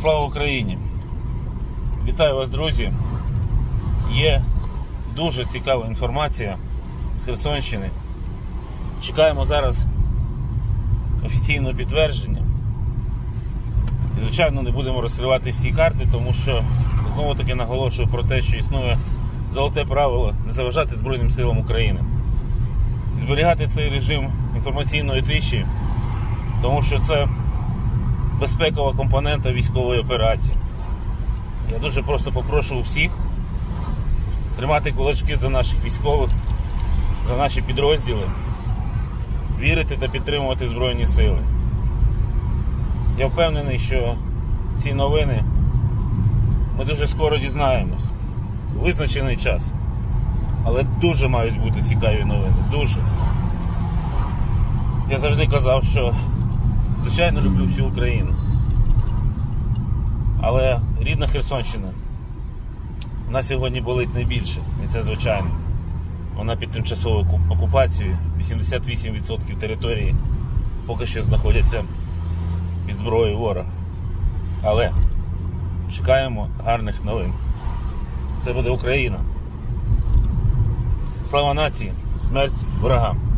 Слава Україні! Вітаю вас, друзі! Є дуже цікава інформація з Херсонщини. Чекаємо зараз офіційного підтвердження. І, звичайно, не будемо розкривати всі карти, тому що знову таки наголошую про те, що існує золоте правило не заважати Збройним силам України. Зберігати цей режим інформаційної тиші, тому що це безпекова компонента військової операції. Я дуже просто попрошу всіх тримати кулачки за наших військових, за наші підрозділи, вірити та підтримувати Збройні Сили. Я впевнений, що ці новини ми дуже скоро дізнаємось. Визначений час. Але дуже мають бути цікаві новини. Дуже. Я завжди казав, що звичайно люблю всю Україну. Але рідна Херсонщина вона сьогодні болить найбільше, і це звичайно. Вона під тимчасовою окупацією. 88% території поки що знаходяться під зброєю ворога. Але чекаємо гарних новин. Це буде Україна. Слава нації, смерть ворогам.